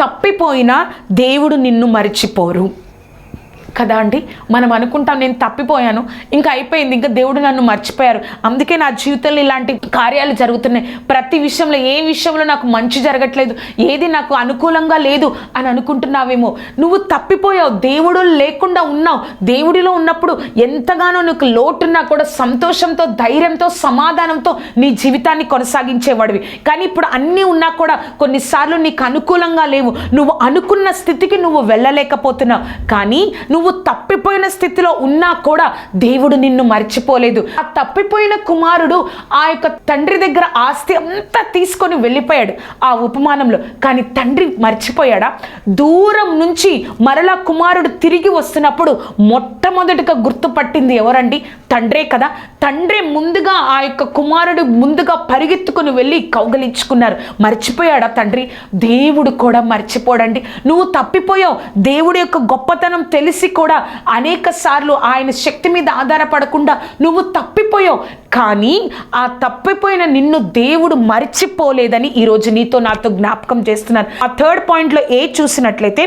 తప్పిపోయినా దేవుడు నిన్ను మరిచిపోరు. కదా అండి? మనం అనుకుంటాం నేను తప్పిపోయాను ఇంకా అయిపోయింది ఇంకా దేవుడు నన్ను మర్చిపోయారు. అందుకే నా జీవితంలో ఇలాంటి కార్యాలు జరుగుతున్నాయి. ప్రతి విషయంలో ఏ విషయంలో నాకు మంచి జరగట్లేదు ఏది నాకు అనుకూలంగా లేదు అని అనుకుంటున్నావేమో. నువ్వు తప్పిపోయావు దేవుడు లేకుండా ఉన్నావు. దేవుడిలో ఉన్నప్పుడు ఎంతగానో నీకు లోటున్నా కూడా సంతోషంతో ధైర్యంతో సమాధానంతో నీ జీవితాన్ని కొనసాగించేవాడివి. కానీ ఇప్పుడు అన్నీ ఉన్నా కూడా కొన్నిసార్లు నీకు అనుకూలంగా లేవు. నువ్వు అనుకున్న స్థితికి నువ్వు వెళ్ళలేకపోతున్నావు. కానీ నువ్వు తప్పిపోయిన స్థితిలో ఉన్నా కూడా దేవుడు నిన్ను మర్చిపోలేదు. ఆ తప్పిపోయిన కుమారుడు ఆ యొక్క తండ్రి దగ్గర ఆస్తి అంతా తీసుకొని వెళ్ళిపోయాడు ఆ ఉపమానంలో. కానీ తండ్రి మర్చిపోయాడా? దూరం నుంచి మరలా కుమారుడు తిరిగి వస్తున్నప్పుడు మొట్టమొదటిగా గుర్తుపట్టింది ఎవరండి? తండ్రే కదా. తండ్రి ముందుగా ఆ యొక్క కుమారుడు ముందుగా పరిగెత్తుకుని వెళ్ళి కౌగలించుకున్నారు. మర్చిపోయాడా తండ్రి? దేవుడు కూడా మర్చిపోడండి. నువ్వు తప్పిపోయావు. దేవుడి యొక్క గొప్పతనం తెలిసి కూడా అనేక సార్లు ఆయన శక్తి మీద ఆధారపడకుండా నువ్వు తప్పిపోయావు. కానీ ఆ తప్పిపోయిన నిన్ను దేవుడు మరిచిపోలేదని ఈరోజు నీతో నాతో జ్ఞాపకం చేస్తున్నాను. ఆ థర్డ్ పాయింట్లో ఏ చూసినట్లయితే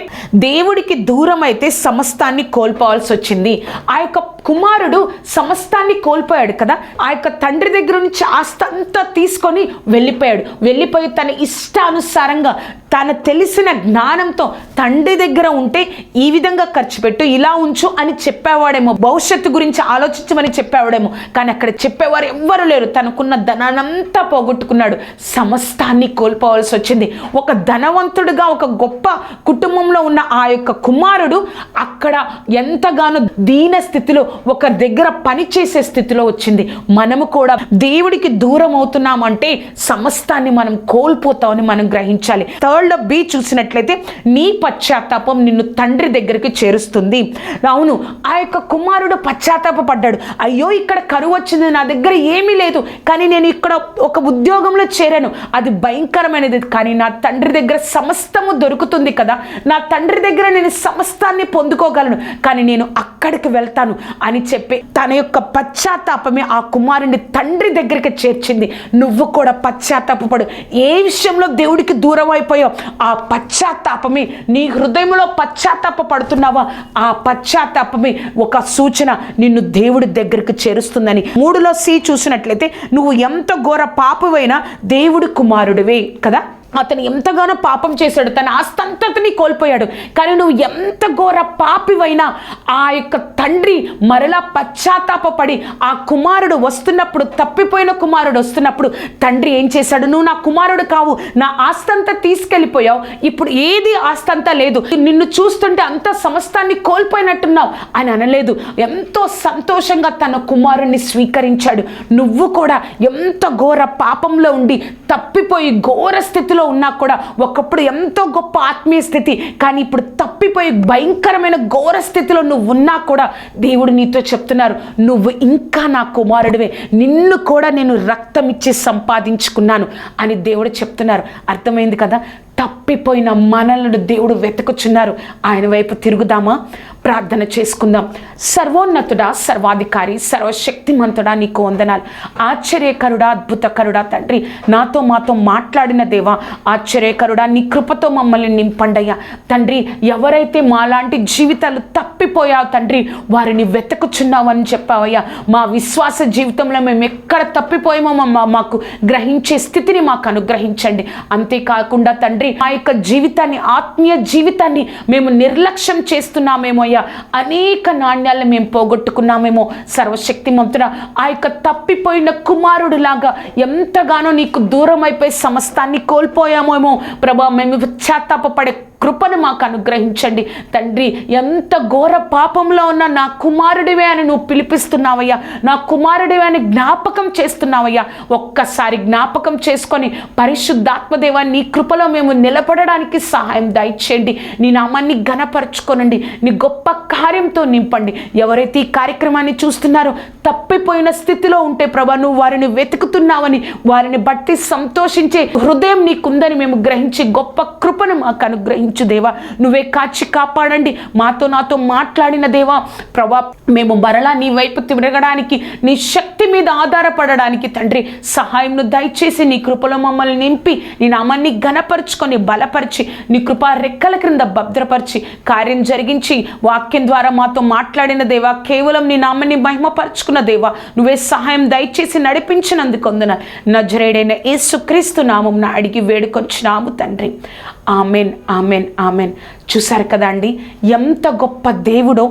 దేవుడికి దూరం అయితే సమస్తాన్ని కోల్పోవాల్సి వచ్చింది. ఆ యొక్క కుమారుడు సమస్తాన్ని కోల్పోయాడు కదా. ఆ యొక్క తండ్రి దగ్గర నుంచి ఆస్తి అంతా తీసుకొని వెళ్ళిపోయాడు. వెళ్ళిపోయి తన ఇష్టానుసారంగా తన తెలిసిన జ్ఞానంతో తండ్రి దగ్గర ఉంటే ఈ విధంగా ఖర్చు పెట్టు ఇలా ఉంచు అని చెప్పేవాడేమో. భవిష్యత్తు గురించి ఆలోచించమని చెప్పేవాడేమో. కానీ అక్కడ చెప్పేవారు ఎవ్వరు లేరు. తనకున్న ధనానంతా పోగొట్టుకున్నాడు. సమస్తాన్ని కోల్పోవాల్సి వచ్చింది. ఒక ధనవంతుడుగా ఒక గొప్ప కుటుంబంలో ఉన్న ఆ యొక్క కుమారుడు అక్కడ ఎంతగానో దీన స్థితిలో ఒక దగ్గర పని చేసే స్థితిలో వచ్చింది. మనము కూడా దేవుడికి దూరం అవుతున్నామంటే సమస్తాన్ని మనం కోల్పోతామని మనం గ్రహించాలి. థర్డ్ బి చూసినట్లయితే నీ పశ్చాత్తాపం నిన్ను తండ్రి దగ్గరికి చేరుస్తుంది. అవును ఆ యొక్క కుమారుడు పశ్చాత్తాప పడ్డాడు అయ్యో ఇక్కడ కరువు వచ్చింది నా దగ్గర ఏమీ లేదు కానీ నేను ఇక్కడ ఒక ఉద్యోగంలో చేరాను. అది భయంకరమైనది కానీ నా తండ్రి దగ్గర సమస్తము దొరుకుతుంది కదా. నా తండ్రి దగ్గర నేను సమస్తాన్ని పొందుకోగలను కానీ నేను అక్కడికి వెళ్తాను. అని చెప్పి తన యొక్క పశ్చాత్తాపమే ఆ కుమారుని తండ్రి దగ్గరికి చేర్చింది. నువ్వు కూడా పశ్చాత్తాపడు ఏ విషయంలో దేవుడికి దూరం అయిపోయావు? ఆ పశ్చాత్తాపమే. నీ హృదయంలో పశ్చాత్తాప పడుతున్నావా ఆ పశ్చాత్తాపమే ఒక సూచన నిన్ను దేవుడి దగ్గరికి చేరుస్తుందని. మూడులో సి చూసినట్లయితే నువ్వు ఎంత ఘోర పాపవైనా దేవుడి కుమారుడివే కదా? అతను ఎంతగానో పాపం చేశాడు. తన ఆస్తంతతని కోల్పోయాడు. కానీ నువ్వు ఎంత ఘోర పాపివైనా ఆ యొక్క తండ్రి మరలా పశ్చాత్తాపడి ఆ కుమారుడు వస్తున్నప్పుడు తప్పిపోయిన కుమారుడు వస్తున్నప్పుడు తండ్రి ఏం చేశాడు? నువ్వు నా కుమారుడు కావు. నా ఆస్తంతా తీసుకెళ్ళిపోయావు. ఇప్పుడు ఏది ఆస్తంతా లేదు. నిన్ను చూస్తుంటే అంత సమస్తాన్ని కోల్పోయినట్టున్నావు అని అనలేదు. ఎంతో సంతోషంగా తన కుమారుణ్ణి స్వీకరించాడు. నువ్వు కూడా ఎంత ఘోర పాపంలో ఉండి తప్పిపోయి ఘోర స్థితిలో ఉన్నా కూడా ఒకప్పుడు ఎంతో గొప్ప ఆత్మీయ స్థితి కానీ ఇప్పుడు తప్పిపోయి భయంకరమైన ఘోర స్థితిలో నువ్వు ఉన్నా కూడా దేవుడు నీతో చెప్తున్నారు నువ్వు ఇంకా నా కుమారుడివే నిన్ను కూడా నేను రక్తం ఇచ్చి సంపాదించుకున్నాను అని దేవుడు చెప్తున్నారు. అర్థమైంది కదా? తప్పిపోయిన మనలను దేవుడు వెతుకుచున్నారు. ఆయన వైపు తిరుగుదామా? ప్రార్థన చేసుకుందాం. సర్వోన్నతుడా సర్వాధికారి సర్వశక్తిమంతుడా నీకు వందనాలు. ఆశ్చర్యకరుడా అద్భుతకరుడా తండ్రి నాతో మాతో మాట్లాడిన దేవా ఆశ్చర్యకరుడా నీ కృపతో మమ్మల్ని నింపండయ్యా. తండ్రి ఎవరైతే మాలాంటి జీవితాలు తప్పిపోయావు తండ్రి వారిని వెతుకుచున్నావని చెప్పావయ్యా. మా విశ్వాస జీవితంలో మేము ఎక్కడ తప్పిపోయామో మాకు గ్రహించే స్థితిని మాకు అనుగ్రహించండి. అంతేకాకుండా తండ్రి మా యొక్క జీవితాన్ని ఆత్మీయ జీవితాన్ని మేము నిర్లక్ష్యం చేస్తున్నామేమో అయ్యా. అనేక నాణ్యాలను మేము పోగొట్టుకున్నామేమో సర్వశక్తిమంతుడ. ఆ యొక్క తప్పిపోయిన కుమారుడిలాగా ఎంతగానో నీకు దూరం అయిపోయి సమస్తాన్ని కోల్పోయామేమో. ప్రభా మేము పశ్చాత్తాపడే కృపను మాకు అనుగ్రహించండి. తండ్రి ఎంత ఘోర పాపంలో ఉన్న నా కుమారుడివే అని నువ్వు పిలిపిస్తున్నావయ్యా. నా కుమారుడివే అని జ్ఞాపకం చేస్తున్నావయ్యా. ఒక్కసారి జ్ఞాపకం చేసుకొని పరిశుద్ధాత్మదేవా నీ కృపలో మేము నిలబడడానికి సహాయం దయచేయండి. నీ నామాన్ని ఘనపరచుకోనండి. నీ గొప్ప కార్యంతో నింపండి. ఎవరైతే ఈ కార్యక్రమాన్ని చూస్తున్నారో తప్పిపోయిన స్థితిలో ఉంటే ప్రభా నువ్వు వారిని వెతుకుతున్నావని వారిని బట్టి సంతోషించే హృదయం నీకుందని మేము గ్రహించి గొప్ప కృపను మాకు అనుగ్రహించి నడిపించు దేవా. నువ్వే కాచి కాపాడండి. మాతో నాతో మాట్లాడిన దేవా. ప్రభా మేము మరలా నీ వైపు తిరగడానికి నీ శక్తి మీద ఆధారపడడానికి తండ్రి సహాయంను దయచేసి నీ కృపలో మమ్మల్ని నింపి నీ నామాన్ని ఘనపరుచుకొని బలపరిచి నీ కృపా రెక్కల క్రింద భద్రపరిచి కార్యం జరిగించి వాక్యం ద్వారా మాతో మాట్లాడిన దేవా కేవలం నీ నామాన్ని మహిమపరుచుకున్న దేవా నువ్వే సహాయం దయచేసి నడిపించినందుకు నజరేడైన యేసుక్రీస్తు నామం అడిగి వేడుకొచ్చినాము తండ్రి. Amen amen amen. చూసారు కదండి ఎంత గొప్ప దేవుడో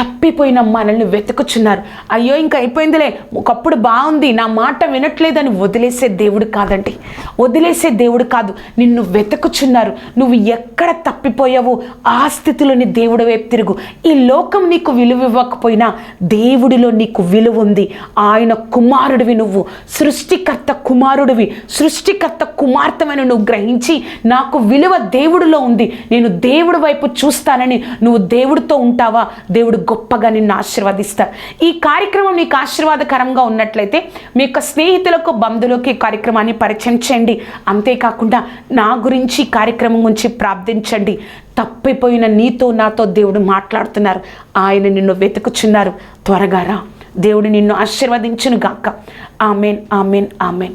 తప్పిపోయిన మనల్ని వెతుకుచున్నారు. అయ్యో ఇంకా అయిపోయిందిలే. ఒకప్పుడు బాగుంది. నా మాట వినట్లేదని వదిలేసే దేవుడు కాదండి. వదిలేసే దేవుడు కాదు. నిన్ను వెతుకుచున్నారు. నువ్వు ఎక్కడ తప్పిపోయావో ఆ స్థితిలోని దేవుడు వైపు తిరుగు. ఈ లోకం నీకు విలువ ఇవ్వకపోయినా దేవుడిలో నీకు విలువ ఉంది. ఆయన కుమారుడివి నువ్వు. సృష్టికర్త కుమారుడివి. సృష్టికర్త కుమార్తెమని నువ్వు గ్రహించి నాకు విలువ దేవుడిలో ఉంది. నేను దేవుడి వైపు చూస్తానని నువ్వు దేవుడితో ఉంటావా? దేవుడు గొప్పగా నిన్ను ఆశీర్వదిస్తారు ఈ కార్యక్రమం నీకు ఆశీర్వాదకరంగా ఉన్నట్లయితే మీ యొక్క స్నేహితులకు బంధువులకు ఈ కార్యక్రమాన్ని పరిచయం చేయండి. అంతేకాకుండా నా గురించి ఈ కార్యక్రమం గురించి ప్రార్థించండి. తప్పిపోయిన నీతో నాతో దేవుడు మాట్లాడుతున్నారు. ఆయన నిన్ను వెతుకుచున్నారు. త్వరగా రా. దేవుడు నిన్ను ఆశీర్వదించును గాక ఆమెన్ ఆమెన్ ఆమెన్.